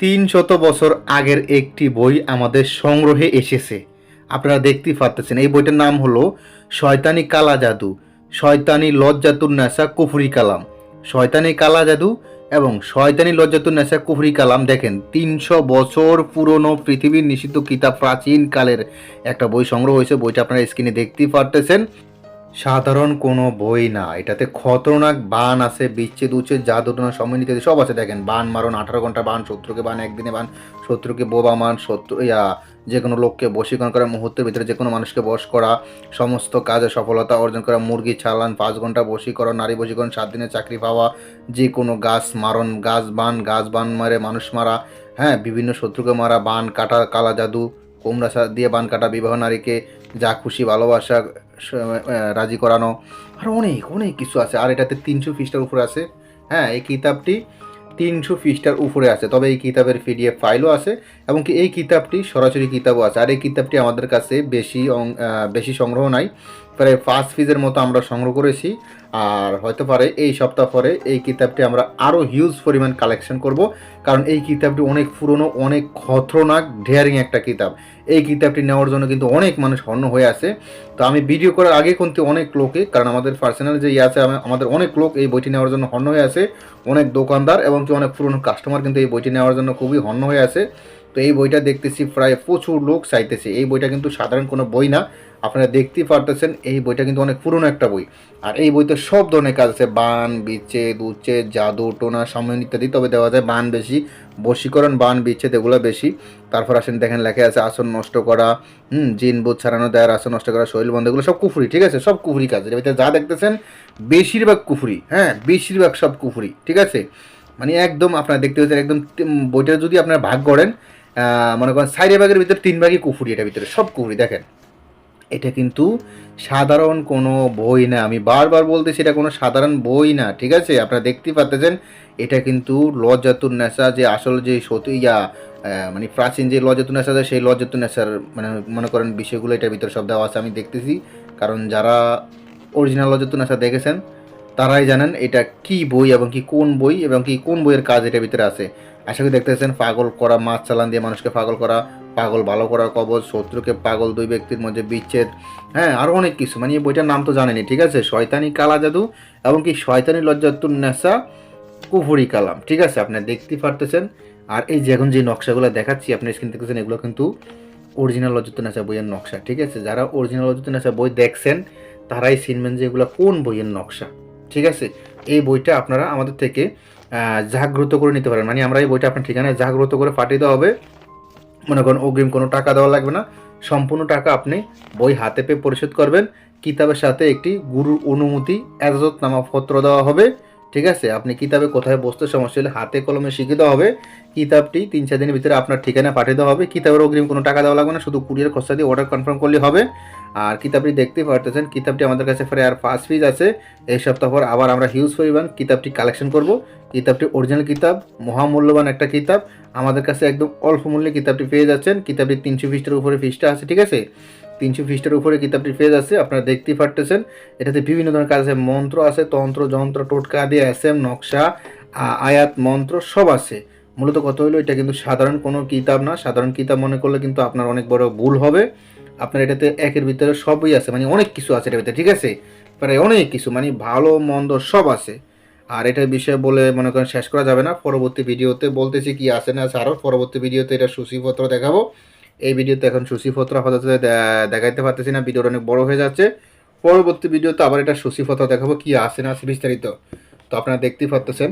তিন শত বছর আগের একটি বই আমাদের সংগ্রহে এসেছে। আপনারা দেখতেই পারতেছেন, এই বইটার নাম হলো শয়তানি কালা জাদু, শয়তানি লজ্জাতুর নেশা কুফরি কালাম। শয়তানি কালা জাদু এবং শয়তানি লজ্জাতুর নেশা কুফরি কালাম, দেখেন, তিনশো বছর পুরনো পৃথিবীর নিষিদ্ধ কিতাব প্রাচীন কালের একটা বই সংগ্রহ হয়েছে, বইটা আপনারা স্ক্রিনে দেখতেই পারতেছেন। সাধারণ কোনো বই না। এটাতে খতরনাক বান আছে, বিচ্ছেদ, উচ্ছেদ জাদুটনা সময়, ইত্যাদি সব আছে। দেখেন, বান মারণ, আঠারো ঘণ্টা বান, শত্রুকে বান, একদিনে বান, শত্রুকে বোবা মান, শত্রু, ইয়া যে কোনো লোককে বশীকরণ করা, মুহূর্তের ভিতরে যে কোনো মানুষকে বশ করা, সমস্ত কাজে সফলতা অর্জন করা, মুরগি ছালান পাঁচ ঘণ্টা বশীকরণ, নারী বশীকরণ, সাত দিনে চাকরি পাওয়া যে কোনো গাছ মারণ, গাছ বান গাছ বান মারে মানুষ মারা হ্যাঁ বিভিন্ন শত্রুকে মারা, বান কাটা, কালা জাদু, কোমরা দিয়ে বান কাটা, বিবাহ নারীকে যা খুশি ভালোবাসা রাজি করানো। আর অনেক অনেক কিছু আছে। আর এটাতে তিনশো পৃষ্ঠার উপরে আছে। হ্যাঁ এই কিতাবটি তিনশো পৃষ্ঠার উপরে আছে। তবে এই কিতাবের পিডিএফ ফাইলও আছে এবং কি, এই কিতাবটি সরাসরি কিতাবও আছে। আর এই কিতাবটি আমাদের কাছে বেশি বেশি সংগ্রহ নাই। প্রায় পাঁচ পিসের মতো আমরা সংগ্রহ করেছি। আর হয়তো পারে এই সপ্তাহ পরে এই কিতাবটি আমরা আরও হিউজ পরিমাণ কালেকশন করব। কারণ এই কিতাবটি অনেক পুরনো, অনেক খতরনাক ডেয়ারিং একটা কিতাব। এই কিতাবটি নেওয়ার জন্য কিন্তু অনেক মানুষ হন্য হয়ে আছে। তো আমি ভিডিও করার আগে কিন্তু অনেক লোকে, কারণ আমাদের পার্সোনাল যে ইয়ে আছে আমাদের অনেক লোক এই বইটি নেওয়ার জন্য হন্য হয়ে আছে। অনেক দোকানদার এবং কি অনেক পুরনো কাস্টমার কিন্তু এই বইটি নেওয়ার জন্য খুবই হন্য হয়ে আছে। তো এই বইটা দেখতেছি প্রায় প্রচুর লোক চাইতেছে। এই বইটা কিন্তু সাধারণ কোনো বই না। আপনারা দেখতেই পারতেছেন, এই বইটা কিন্তু অনেক পুরনো একটা বই। আর এই বইতে সব ধরনের কাজ আছে। বান, বিচ্ছেদ, উচ্ছেদ, জাদু, টোনা সম্মান ইত্যাদি। তবে দেওয়া যায় বান বেশি, বশীকরণ, বান, বিচ্ছেদ, এগুলো বেশি। তারপর আসেন, দেখেন লেখা আছে, আসন নষ্ট করা, হুম, জিন বুধ ছাড়ানো, দেয়ার, আসন নষ্ট করা, শৈল বন্ধ, এগুলো সব কুফুরি, ঠিক আছে? সব কুফুরি কাজ। এর ভিতরে যা দেখতেছেন, বেশিরভাগ কুফুরি হ্যাঁ বেশিরভাগ সব কুফুরি, ঠিক আছে? মানে একদম আপনারা দেখতে পাচ্ছেন, একদম বইটা যদি আপনারা ভাগ করেন মনে করেন সাইডে ভাগের ভিতরে তিন ভাগই কুফুরি, এটার ভিতরে সব কুফুরি, দেখেন। এটা কিন্তু সাধারণ কোনো বই না, আমি বারবার বলতেছি এটা কোনো সাধারণ বই না, ঠিক আছে? আপনারা দেখতেই পাচ্ছেন, এটা কিন্তু লজ্জাতুর নেশা, যে আসল যে সতী, ইয়া মানে প্রাচীন যে লজ্জাতুর নেশা আছে, সেই লজ্জাতুর নেশার মানে মনে করেন বিষয়গুলো এটার ভিতরে সব দেওয়া আছে, আমি দেখতেছি। কারণ যারা অরিজিনাল লজ্জাতুর নেশা দেখেছেন তারাই জানেন এটা কি বই এবং কি কোন বই এবং কি কোন বইয়ের কাজ এটার ভিতরে আছে। আশা করি দেখতেছেন, পাগল করা, মাছ চালান দিয়ে মানুষকে পাগল করা, পাগল ভালো করা কবজ, শত্রুকে পাগল দুই ব্যক্তির মধ্যে বিচ্ছেদ হ্যাঁ আরও অনেক কিছু। মানে এই বইটার নাম তো জানেনি ঠিক আছে? শয়তানি কালা জাদু এবং কি শয়তানি লজ্জাতুর নেশা, কুফুরি কালাম, ঠিক আছে? আপনি দেখতেই পারতেছেন। আর এই যে এখন যে নকশাগুলো দেখাচ্ছি, আপনি স্ক্রিন দেখতেছেন, এগুলো কিন্তু অরিজিনাল লজ্জাতুর নেশা বইয়ের নকশা, ঠিক আছে? যারা অরিজিনাল লজ্জাতুর নেশা বই দেখছেন, তারাই চিনবেন যে এগুলো কোন বইয়ের নকশা। ঠিক আছে? এই বইটা আপনারা আমাদের থেকে জাগ্রত করে নিতে পারেন। মানে আমরা এই বইটা আপনার ঠিকানায় জাগ্রত করে পাঠিয়ে দেওয়া হবে। মনে করেন অগ্রিম কোনো টাকা দেওয়া লাগবে না। সম্পূর্ণ টাকা আপনি বই হাতে পেয়ে পরিশোধ করবেন। কিতাবের সাথে একটি গুরুর অনুমতি এজাজতনামা পত্র দেওয়া হবে। ঠিক আছে? আপনি কিতাবে কোথায় বসতে সমস্যা হলে হাতে কলমে শিখে দেওয়া হবে। কিতাবটি তিন চার দিনের ভিতরে আপনার ঠিকানা পাঠিয়ে দেওয়া হবে। কিতাবের অগ্রিম কোনো টাকা দেওয়া লাগবে না, শুধু কুরিয়ার খরচা দিয়ে অর্ডার কনফার্ম করলে হবে। আর কিতাবটি দেখতেই পারতেছেন, কিতাবটি আমাদের কাছে প্রায় আর পাঁচ পিস আছে। এই সপ্তাহ পর আবার আমরা হিউজ পরিমাণ কিতাবটি কালেকশন করব। কিতাবটি অরিজিনাল কিতাব, মহামূল্যবান একটা কিতাব। আমাদের কাছে একদম অল্প মূল্যে কিতাবটি পেয়ে যাচ্ছেন। কিতাবটি তিনশো পৃষ্ঠার উপরে পৃষ্ঠা আছে, ঠিক আছে? তিনশো পৃষ্ঠার উপরে কিতাবটি পেয়ে আছে, আপনারা দেখতেই পারতেছেন। এটাতে বিভিন্ন ধরনের কাজ আছে, মন্ত্র আছে, তন্ত্র, যন্ত্র, টোটকা দিয়ে এসএম, নকশা আয়াত, মন্ত্র সব আছে। মূলত কথা হলো, এটা কিন্তু সাধারণ কোনো কিতাব না। সাধারণ কিতাব মনে করলে কিন্তু আপনার অনেক বড় ভুল হবে। আপনার এটাতে একের ভিতরে সবই আছে মানে অনেক কিছু আছে এটার ভিতরে, ঠিক আছে? প্রায় অনেক কিছু মানে ভালো, মন্দ সব আছে। আর এটার বিষয়ে বলে মনে করেন শেষ করা যাবে না। পরবর্তী ভিডিওতে বলতেছি কি আছে না আছে, আরও পরবর্তী ভিডিওতে এটা সূচিপত্র দেখাবো। এই ভিডিওতে এখন সূচিপত্র আপাতত দেখাইতে পারতেছি না, ভিডিওটা অনেক বড় হয়ে যাচ্ছে। পরবর্তী ভিডিওতে আবার এটা সূচিপত্র দেখাবো, কি আসে না বিস্তারিত। তো আপনারা দেখতেই পারতেছেন।